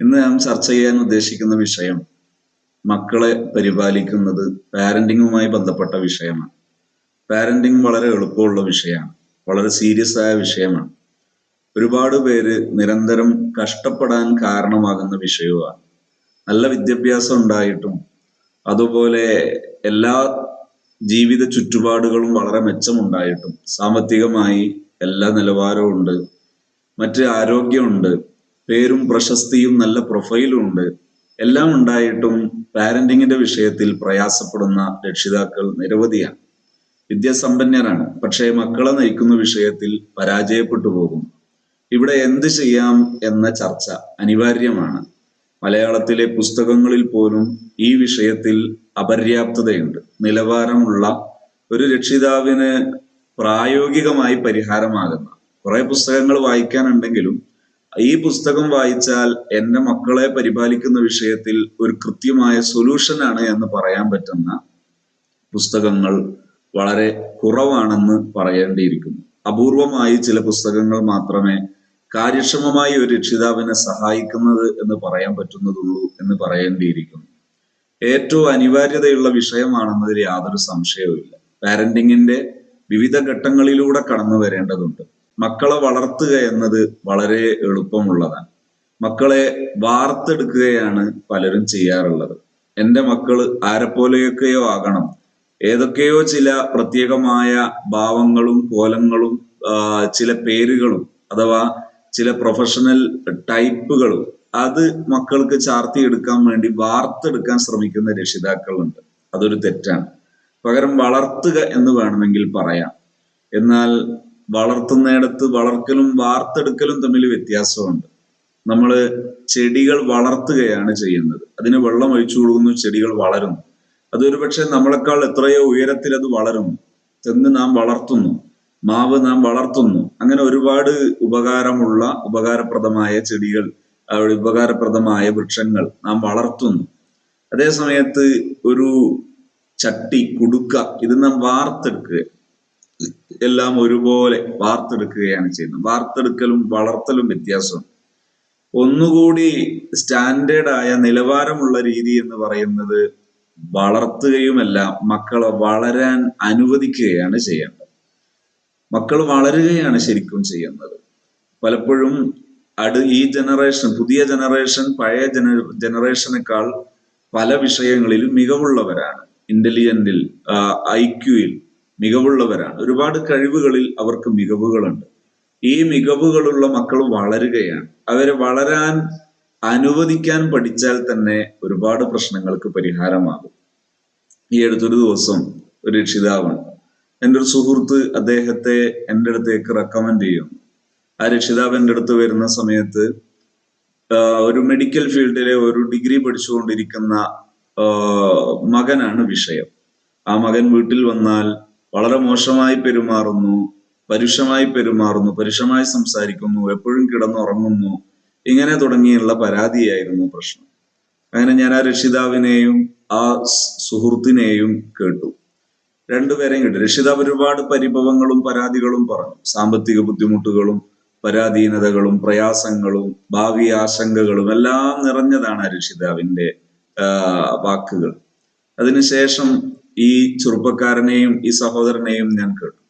ഇന്ന് ഞാൻ ചർച്ച ചെയ്യാൻ ഉദ്ദേശിക്കുന്ന വിഷയം മക്കളെ പരിപാലിക്കുന്നത് പാരന്റിങ്ങുമായി ബന്ധപ്പെട്ട വിഷയമാണ്. പാരന്റിങ് വളരെ എളുപ്പമുള്ള വിഷയമാണ്. വളരെ സീരിയസ് ആയ വിഷയമാണ്. ഒരുപാട് പേര് നിരന്തരം കഷ്ടപ്പെടാൻ കാരണമാകുന്ന വിഷയവുമാണ്. നല്ല വിദ്യാഭ്യാസം ഉണ്ടായിട്ടും അതുപോലെ എല്ലാ ജീവിത ചുറ്റുപാടുകളും വളരെ മെച്ചമുണ്ടായിട്ടും സാമ്പത്തികമായി എല്ലാ നിലവാരവും ഉണ്ട് മറ്റ് ആരോഗ്യമുണ്ട് പേരും പ്രശസ്തിയും നല്ല പ്രൊഫൈലും ഉണ്ട്. എല്ലാം ഉണ്ടായിട്ടും പാരന്റിങ്ങിന്റെ വിഷയത്തിൽ പ്രയാസപ്പെടുന്ന രക്ഷിതാക്കൾ നിരവധിയാണ്. വിദ്യാസമ്പന്നരാണ് പക്ഷേ മക്കളെ നയിക്കുന്ന വിഷയത്തിൽ പരാജയപ്പെട്ടു പോകും ഇവിടെ എന്ത് ചെയ്യാം എന്ന ചർച്ച അനിവാര്യമാണ്. മലയാളത്തിലെ പുസ്തകങ്ങളിൽ പോലും ഈ വിഷയത്തിൽ അപര്യാപ്തതയുണ്ട്. നിലവാരമുള്ള ഒരു രക്ഷിതാവിന് പ്രായോഗികമായി പരിഹാരമാകുന്ന കുറെ പുസ്തകങ്ങൾ വായിക്കാനുണ്ടെങ്കിലും ഈ പുസ്തകം വായിച്ചാൽ എന്റെ മക്കളെ പരിപാലിക്കുന്ന വിഷയത്തിൽ ഒരു കൃത്യമായ സൊല്യൂഷൻ ആണ് എന്ന് പറയാൻ പറ്റുന്ന പുസ്തകങ്ങൾ വളരെ കുറവാണെന്ന് പറയേണ്ടിയിരിക്കുന്നു. അപൂർവമായി ചില പുസ്തകങ്ങൾ മാത്രമേ കാര്യക്ഷമമായി ഒരു രക്ഷിതാവിനെ സഹായിക്കുന്നത് എന്ന് പറയാൻ പറ്റുന്നതുള്ളൂ എന്ന് പറയേണ്ടിയിരിക്കുന്നു. ഏറ്റവും അനിവാര്യതയുള്ള വിഷയമാണെന്നതിൽ യാതൊരു സംശയവുമില്ല. പാരന്റിങ്ങിന്റെ വിവിധ ഘട്ടങ്ങളിലൂടെ കടന്നു വരേണ്ടതുണ്ട് മക്കളെ വളർത്തുക എന്നത് വളരെ എളുപ്പമുള്ളതാണ്. മക്കളെ വാർത്തെടുക്കുകയാണ് പലരും ചെയ്യാറുള്ളത്. എന്റെ മക്കൾ ആരെപ്പോലെയൊക്കെയോ ആകണം. ഏതൊക്കെയോ ചില പ്രത്യേകമായ ഭാവങ്ങളും കോലങ്ങളും ചില പേരുകളും അഥവാ ചില പ്രൊഫഷണൽ ടൈപ്പുകളും അത് മക്കൾക്ക് ചാർത്തിയെടുക്കാൻ വേണ്ടി വാർത്തെടുക്കാൻ ശ്രമിക്കുന്ന രക്ഷിതാക്കളുണ്ട്. അതൊരു തെറ്റാണ്. പകരം വളർത്തുക എന്ന് വേണമെങ്കിൽ പറയാം. എന്നാൽ വളർത്തുന്നിടത്ത് വളർക്കലും വാർത്തെടുക്കലും തമ്മിൽ വ്യത്യാസമുണ്ട്. നമ്മൾ ചെടികൾ വളർത്തുകയാണ് ചെയ്യുന്നത്. അതിന് വെള്ളം ഒഴിച്ചു കൊടുക്കുന്നു ചെടികൾ വളരുന്നു. അതൊരു പക്ഷെ നമ്മളെക്കാൾ എത്രയോ ഉയരത്തിൽ അത് വളരുന്നു. തെങ്ങ് നാം വളർത്തുന്നു മാവ് നാം വളർത്തുന്നു. അങ്ങനെ ഒരുപാട് ഉപകാരമുള്ള ഉപകാരപ്രദമായ ചെടികൾ ഉപകാരപ്രദമായ വൃക്ഷങ്ങൾ നാം വളർത്തുന്നു. അതേ സമയത്ത് ഒരു ചട്ടി കുടുക്ക ഇത് നാം വാർത്തെടുക്കുക. എല്ലാം ഒരുപോലെ വാർത്തെടുക്കുകയാണ് ചെയ്യുന്നത്. വാർത്തെടുക്കലും വളർത്തലും വ്യത്യാസം. ഒന്നുകൂടി സ്റ്റാൻഡേർഡായ നിലവാരമുള്ള രീതി എന്ന് പറയുന്നത് വളർത്തുകയുമല്ല മക്കളെ വളരാൻ അനുവദിക്കുകയാണ് ചെയ്യേണ്ടത്. മക്കൾ വളരുകയാണ് ശരിക്കും ചെയ്യുന്നത്. പലപ്പോഴും അടു ഈ ജനറേഷൻ പുതിയ ജനറേഷൻ പഴയ ജന ജനറേഷനേക്കാൾ പല വിഷയങ്ങളിലും മികവുള്ളവരാണ്. ഇന്റലിജന്റിൽ ഐക്യുയിൽ മികവുള്ളവരാണ്. ഒരുപാട് കഴിവുകളിൽ അവർക്ക് മികവുകളുണ്ട്. ഈ മികവുകളുള്ള മക്കൾ വളരുകയാണ്. അവരെ വളരാൻ അനുവദിക്കാൻ പഠിച്ചാൽ തന്നെ ഒരുപാട് പ്രശ്നങ്ങൾക്ക് പരിഹാരമാകും. ഈ അടുത്തൊരു ദിവസം ഒരു രക്ഷിതാവാണ്. എന്റെ ഒരു സുഹൃത്ത് അദ്ദേഹത്തെ എന്റെ അടുത്തേക്ക് റെക്കമെൻഡ് ചെയ്യും ആ രക്ഷിതാവ് എന്റെ അടുത്ത് വരുന്ന സമയത്ത് ഒരു മെഡിക്കൽ ഫീൽഡിലെ ഒരു ഡിഗ്രി പഠിച്ചുകൊണ്ടിരിക്കുന്ന മകനാണ് വിഷയം. ആ മകൻ വീട്ടിൽ വന്നാൽ വളരെ മോശമായി പെരുമാറുന്നു പരുഷമായി പെരുമാറുന്നു പരുഷമായി സംസാരിക്കുന്നു എപ്പോഴും കിടന്നുറങ്ങുന്നു. ഇങ്ങനെ തുടങ്ങിയുള്ള പരാതിയായിരുന്നു പ്രശ്നം. അങ്ങനെ ഞാൻ ആ രക്ഷിതാവിനെയും ആ സുഹൃത്തിനെയും കേട്ടു. രണ്ടുപേരെയും കേട്ടു. രക്ഷിതാവ് ഒരുപാട് പരിഭവങ്ങളും പരാതികളും പറഞ്ഞു. സാമ്പത്തിക ബുദ്ധിമുട്ടുകളും പരാധീനതകളും പ്രയാസങ്ങളും ഭാവി ആശങ്കകളും എല്ലാം നിറഞ്ഞതാണ് ആ രക്ഷിതാവിന്റെ വാക്കുകൾ. അതിനുശേഷം ഈ ചെറുപ്പക്കാരനെയും ഈ സഹോദരനെയും ഞാൻ കേട്ടു.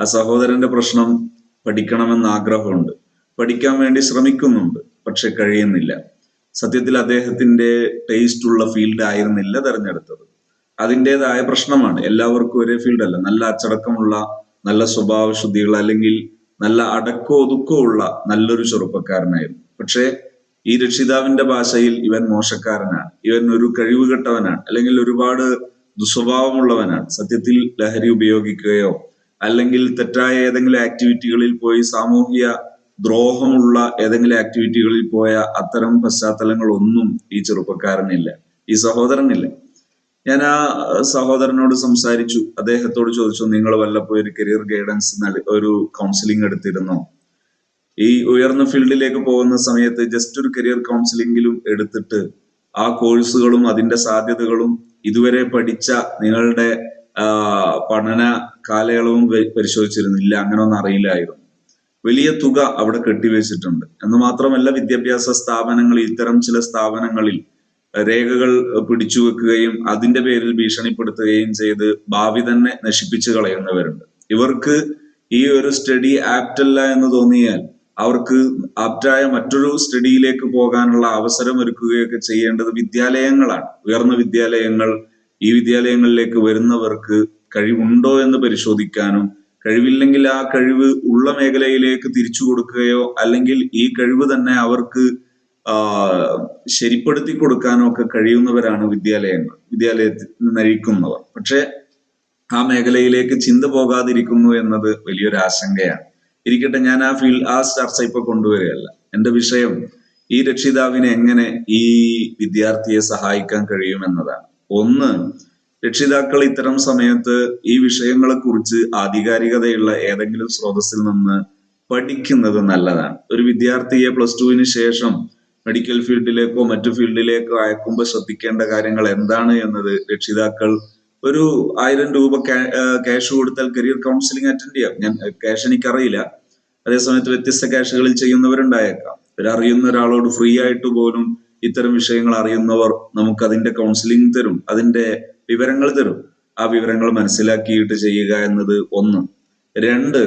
ആ സഹോദരന്റെ പ്രശ്നം പഠിക്കണമെന്ന് ആഗ്രഹമുണ്ട്. പഠിക്കാൻ വേണ്ടി ശ്രമിക്കുന്നുണ്ട് പക്ഷെ കഴിയുന്നില്ല. സത്യത്തിൽ അദ്ദേഹത്തിന്റെ ടേസ്റ്റ് ഉള്ള ഫീൽഡ് ആയിരുന്നില്ല തെരഞ്ഞെടുത്തത്. അതിന്റെതായ പ്രശ്നമാണ്. എല്ലാവർക്കും ഒരേ ഫീൽഡ് അല്ല. നല്ല അച്ചടക്കമുള്ള നല്ല സ്വഭാവ ശുദ്ധികൾ അല്ലെങ്കിൽ നല്ല അടക്കോ ഒതുക്കോ ഉള്ള നല്ലൊരു ചെറുപ്പക്കാരനായിരുന്നു. പക്ഷേ ഈ രക്ഷിതാവിന്റെ ഭാഷയിൽ ഇവൻ മോശക്കാരനാണ്. ഇവൻ ഒരു കഴിവുകെട്ടവനാണ്. അല്ലെങ്കിൽ ഒരുപാട് ദുസ്വഭാവമുള്ളവനാണ്. സത്യത്തിൽ ലഹരി ഉപയോഗിക്കുകയോ അല്ലെങ്കിൽ തെറ്റായ ഏതെങ്കിലും ആക്ടിവിറ്റികളിൽ പോയി സാമൂഹിക ദ്രോഹമുള്ള ഏതെങ്കിലും ആക്ടിവിറ്റികളിൽ പോയ അത്തരം പശ്ചാത്തലങ്ങൾ ഒന്നും ഈ ചെറുപ്പക്കാരനില്ല. ഈ സഹോദരനില്ല. ഞാൻ ആ സഹോദരനോട് സംസാരിച്ചു. അദ്ദേഹത്തോട് ചോദിച്ചു നിങ്ങൾ വല്ലപ്പോ ഒരു കരിയർ ഗൈഡൻസ് ഒരു കൗൺസിലിംഗ് എടുത്തിരുന്നോ? ഈ ഉയർന്ന ഫീൽഡിലേക്ക് പോകുന്ന സമയത്ത് ജസ്റ്റ് ഒരു കരിയർ കൗൺസിലിംഗിലും എടുത്തിട്ട് ആ കോഴ്സുകളും അതിന്റെ സാധ്യതകളും ഇതുവരെ പഠിച്ച നിങ്ങളുടെ പഠന കാലയളവും പരിശോധിച്ചിരുന്നില്ല അങ്ങനെ ഒന്നും അറിയില്ലായിരുന്നു. വലിയ തുക അവിടെ കെട്ടിവെച്ചിട്ടുണ്ട്. എന്ന് മാത്രമല്ല വിദ്യാഭ്യാസ സ്ഥാപനങ്ങളിൽ ഇത്തരം ചില സ്ഥാപനങ്ങളിൽ രേഖകൾ പിടിച്ചു വെക്കുകയും അതിന്റെ പേരിൽ ഭീഷണിപ്പെടുത്തുകയും ചെയ്ത് ഭാവി തന്നെ നശിപ്പിച്ചു കളയുന്നവരുണ്ട്. ഇവർക്ക് ഈ ഒരു സ്റ്റഡി ആപ്റ്റല്ല എന്ന് തോന്നിയാൽ അവർക്ക് ആപ്റ്റായ മറ്റൊരു സ്റ്റഡിയിലേക്ക് പോകാനുള്ള അവസരം ഒരുക്കുകയൊക്കെ ചെയ്യേണ്ടത് വിദ്യാലയങ്ങളാണ്. ഉയർന്ന വിദ്യാലയങ്ങൾ ഈ വിദ്യാലയങ്ങളിലേക്ക് വരുന്നവർക്ക് കഴിവുണ്ടോ എന്ന് പരിശോധിക്കാനും കഴിവില്ലെങ്കിൽ ആ കഴിവ് ഉള്ള മേഖലയിലേക്ക് തിരിച്ചു കൊടുക്കുകയോ അല്ലെങ്കിൽ ഈ കഴിവ് തന്നെ അവർക്ക് ശരിപ്പെടുത്തി കൊടുക്കാനോ ഒക്കെ കഴിയുന്നവരാണ് വിദ്യാലയങ്ങൾ വിദ്യാലയത്തിൽ നയിക്കുന്നവർ പക്ഷെ ആ മേഖലയിലേക്ക് ചിന്ത പോകാതിരിക്കുന്നു എന്നത് വലിയൊരു ആശങ്കയാണ്. ഇരിക്കട്ടെ ഞാൻ ആ ഫീൽ ആ ചർച്ച ഇപ്പൊ കൊണ്ടുവരികയല്ല. എന്റെ വിഷയം ഈ രക്ഷിതാവിനെ എങ്ങനെ ഈ വിദ്യാർത്ഥിയെ സഹായിക്കാൻ കഴിയും എന്നതാണ്. ഒന്ന് രക്ഷിതാക്കൾ ഇത്തരം സമയത്ത് ഈ വിഷയങ്ങളെ കുറിച്ച് ആധികാരികതയുള്ള ഏതെങ്കിലും സ്രോതസ്സിൽ നിന്ന് പഠിക്കുന്നത് നല്ലതാണ്. ഒരു വിദ്യാർത്ഥിയെ പ്ലസ് ടുവിന് ശേഷം മെഡിക്കൽ ഫീൽഡിലേക്കോ മറ്റു ഫീൽഡിലേക്കോ അയക്കുമ്പോൾ ശ്രദ്ധിക്കേണ്ട കാര്യങ്ങൾ എന്താണ് എന്നത് രക്ഷിതാക്കൾ ഒരു ആയിരം രൂപ ക്യാഷ് കൊടുത്താൽ കരിയർ കൗൺസിലിംഗ് അറ്റൻഡ് ചെയ്യാം ഞാൻ ക്യാഷ് എനിക്കറിയില്ല. അതേസമയത്ത് വ്യത്യസ്ത ക്യാഷുകളിൽ ചെയ്യുന്നവരുണ്ടായേക്കാം. അറിയുന്ന ഒരാളോട് ഫ്രീ ആയിട്ട് പോലും ഇത്തരം വിഷയങ്ങൾ അറിയുന്നവർ നമുക്ക് അതിന്റെ കൗൺസിലിംഗ് തരും. അതിന്റെ വിവരങ്ങൾ തരും. ആ വിവരങ്ങൾ മനസ്സിലാക്കിയിട്ട് ചെയ്യുക എന്നത് ഒന്ന്. രണ്ട്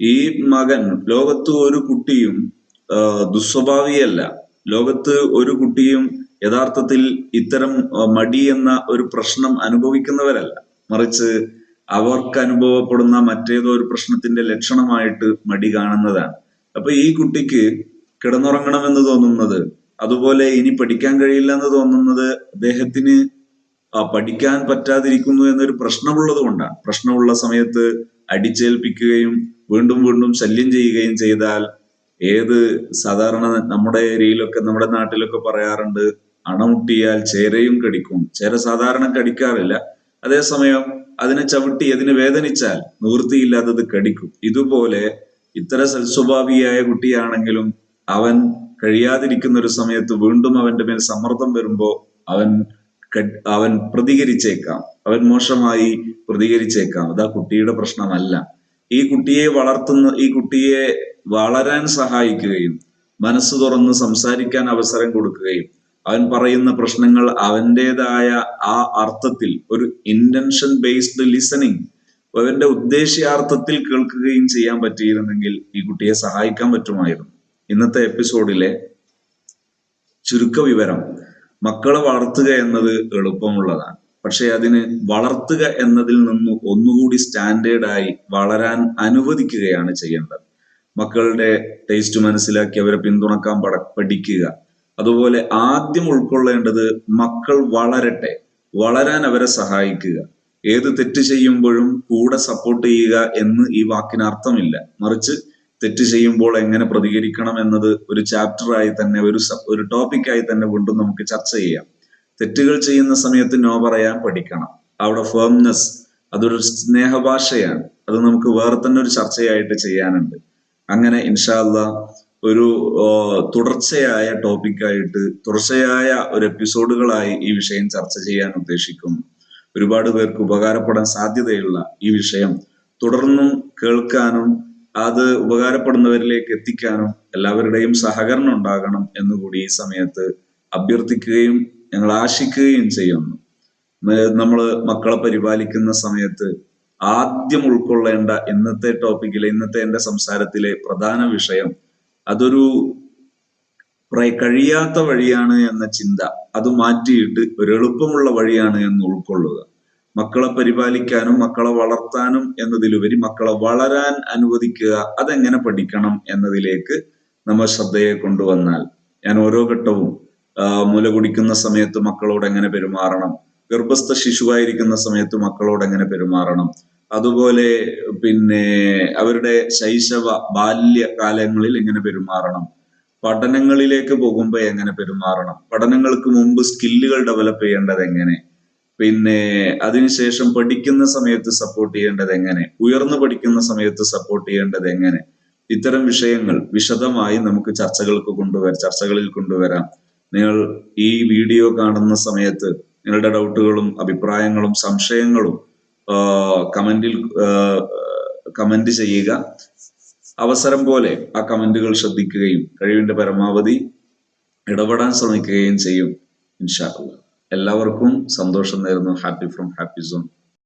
ഈ മകൻ ലോകത്ത് ഒരു കുട്ടിയും ദുസ്വഭാവിയല്ല. ലോകത്ത് ഒരു കുട്ടിയും യഥാർത്ഥത്തിൽ ഇത്തരം മടി എന്ന ഒരു പ്രശ്നം അനുഭവിക്കുന്നവരല്ല. മറിച്ച് അവർക്ക് അനുഭവപ്പെടുന്ന മറ്റേതോ ഒരു പ്രശ്നത്തിന്റെ ലക്ഷണമായിട്ട് മടി കാണുന്നതാണ്. അപ്പൊ ഈ കുട്ടിക്ക് കിടന്നുറങ്ങണമെന്ന് തോന്നുന്നത് അതുപോലെ ഇനി പഠിക്കാൻ കഴിയില്ല എന്ന് തോന്നുന്നത് അദ്ദേഹത്തിന് പഠിക്കാൻ പറ്റാതിരിക്കുന്നു എന്നൊരു പ്രശ്നമുള്ളത് കൊണ്ടാണ്. പ്രശ്നമുള്ള സമയത്ത് അടിച്ചേൽപ്പിക്കുകയും വീണ്ടും വീണ്ടും ശല്യം ചെയ്യുകയും ചെയ്താൽ ഏത് സാധാരണ നമ്മുടെ ഏരിയയിലൊക്കെ നമ്മുടെ നാട്ടിലൊക്കെ പറയാറുണ്ട് അണമുട്ടിയാൽ ചേരയും കടിക്കും. ചേര സാധാരണ കടിക്കാറില്ല. അതേസമയം അതിനെ ചവിട്ടി അതിനെ വേദനിച്ചാൽ നിവൃത്തിയില്ലാത്തത് കടിക്കും. ഇതുപോലെ ഇത്ര സൽസ്വഭാവിയായ കുട്ടിയാണെങ്കിലും അവൻ കഴിയാതിരിക്കുന്ന ഒരു സമയത്ത് വീണ്ടും അവന്റെ മേൽ സമ്മർദ്ദം വരുമ്പോ അവൻ അവൻ പ്രതികരിച്ചേക്കാം. അവൻ മോശമായി പ്രതികരിച്ചേക്കാം. അത് ആ കുട്ടിയുടെ പ്രശ്നമല്ല. ഈ കുട്ടിയെ വളർത്തുന്ന ഈ കുട്ടിയെ വളരാൻ സഹായിക്കുകയും മനസ്സ് തുറന്ന് സംസാരിക്കാൻ അവസരം കൊടുക്കുകയും അവൻ പറയുന്ന പ്രശ്നങ്ങൾ അവന്റെതായ ആ അർത്ഥത്തിൽ ഒരു ഇന്റൻഷൻ ബേസ്ഡ് ലിസണിങ് അവന്റെ ഉദ്ദേശ്യാർത്ഥത്തിൽ കേൾക്കുകയും ചെയ്യാൻ പറ്റിയിരുന്നെങ്കിൽ ഈ കുട്ടിയെ സഹായിക്കാൻ പറ്റുമായിരുന്നു. ഇന്നത്തെ എപ്പിസോഡിലെ ചുരുക്ക വിവരം മക്കളെ വളർത്തുക എന്നത് എളുപ്പമുള്ളതാണ്. പക്ഷെ അതിന് വളർത്തുക എന്നതിൽ നിന്ന് ഒന്നുകൂടി സ്റ്റാൻഡേർഡായി വളരാൻ അനുവദിക്കുകയാണ് ചെയ്യേണ്ടത്. മക്കളുടെ ടേസ്റ്റ് മനസ്സിലാക്കി അവരെ പിന്തുണക്കാൻ പഠിക്കുക. അതുപോലെ ആദ്യം ഉൾക്കൊള്ളേണ്ടത് മക്കൾ വളരട്ടെ വളരാൻ അവരെ സഹായിക്കുക. ഏത് തെറ്റ് ചെയ്യുമ്പോഴും കൂടെ സപ്പോർട്ട് ചെയ്യുക എന്ന് ഈ വാക്കിന് അർത്ഥമില്ല. മറിച്ച് തെറ്റ് ചെയ്യുമ്പോൾ എങ്ങനെ പ്രതികരിക്കണം എന്നത് ഒരു ചാപ്റ്ററായി തന്നെ ഒരു ഒരു ടോപ്പിക്കായി തന്നെ വീണ്ടും നമുക്ക് ചർച്ച ചെയ്യാം. തെറ്റുകൾ ചെയ്യുന്ന സമയത്ത് നോ പറയാൻ പഠിക്കണം. അവിടെ ഫേംനെസ് അതൊരു സ്നേഹഭാഷയാണ്. അത് നമുക്ക് വേറെ തന്നെ ഒരു ചർച്ചയായിട്ട് ചെയ്യാനുണ്ട്. അങ്ങനെ ഇൻഷാല്ല ഒരു തുടർച്ചയായ ടോപ്പിക്കായിട്ട് തുടർച്ചയായ ഒരു എപ്പിസോഡുകളായി ഈ വിഷയം ചർച്ച ചെയ്യാൻ ഉദ്ദേശിക്കുന്നു. ഒരുപാട് പേർക്ക് ഉപകാരപ്പെടാൻ സാധ്യതയുള്ള ഈ വിഷയം തുടർന്നും കേൾക്കാനും അത് ഉപകാരപ്പെടുന്നവരിലേക്ക് എത്തിക്കാനും എല്ലാവരുടെയും സഹകരണം ഉണ്ടാകണം എന്നുകൂടി ഈ സമയത്ത് അഭ്യർത്ഥിക്കുകയും ഞങ്ങൾ ആശിക്കുകയും ചെയ്യുന്നു. നമ്മൾ മക്കളെ പരിപാലിക്കുന്ന സമയത്ത് ആദ്യം ഉൾക്കൊള്ളേണ്ട ഇന്നത്തെ ടോപ്പിക്കിലെ ഇന്നത്തെ എന്റെ സംസാരത്തിലെ പ്രധാന വിഷയം അതൊരു കഴിയാത്ത വഴിയാണ് എന്ന ചിന്ത. അത് മാറ്റിയിട്ട് ഒരു എളുപ്പമുള്ള വഴിയാണ് എന്ന് ഉൾക്കൊള്ളുക. മക്കളെ പരിപാലിക്കാനും മക്കളെ വളർത്താനും എന്നതിലുപരി മക്കളെ വളരാൻ അനുവദിക്കുക അതെങ്ങനെ പഠിക്കണം എന്നതിലേക്ക് നമ്മൾ ശ്രദ്ധയെ കൊണ്ടുവന്നാൽ. ഞാൻ ഓരോ ഘട്ടവും മുല കുടിക്കുന്ന സമയത്ത് മക്കളോട് എങ്ങനെ പെരുമാറണം? ഗർഭസ്ഥ ശിശുവായിരിക്കുന്ന സമയത്ത് മക്കളോട് എങ്ങനെ പെരുമാറണം? അതുപോലെ പിന്നെ അവരുടെ ശൈശവ ബാല്യകാലങ്ങളിൽ എങ്ങനെ പെരുമാറണം? പഠനങ്ങളിലേക്ക് പോകുമ്പോൾ എങ്ങനെ പെരുമാറണം? പഠനങ്ങൾക്ക് മുമ്പ് സ്കില്ലുകൾ ഡെവലപ്പ് ചെയ്യേണ്ടത് എങ്ങനെ? പിന്നെ അതിനുശേഷം പഠിക്കുന്ന സമയത്ത് സപ്പോർട്ട് ചെയ്യേണ്ടത് എങ്ങനെ? ഉയർന്നു പഠിക്കുന്ന സമയത്ത് സപ്പോർട്ട് ചെയ്യേണ്ടത് എങ്ങനെ? ഇത്തരം വിഷയങ്ങൾ വിശദമായി നമുക്ക് ചർച്ചകൾക്ക് കൊണ്ടുവരാം ചർച്ചകളിൽ കൊണ്ടുവരാം. നിങ്ങൾ ഈ വീഡിയോ കാണുന്ന സമയത്ത് നിങ്ങളുടെ ഡൗട്ടുകളും അഭിപ്രായങ്ങളും സംശയങ്ങളും കമന്റിൽ കമന്റ് ചെയ്യുക. അവസരം പോലെ ആ കമന്റുകൾ ശ്രദ്ധിക്കുകയും കഴിവിന്റെ പരമാവധി ഇടപെടാൻ ശ്രമിക്കുകയും ചെയ്യും ഇൻഷാ അല്ലാ എല്ലാവർക്കും സന്തോഷം നേരുന്നു. Happy from happy zone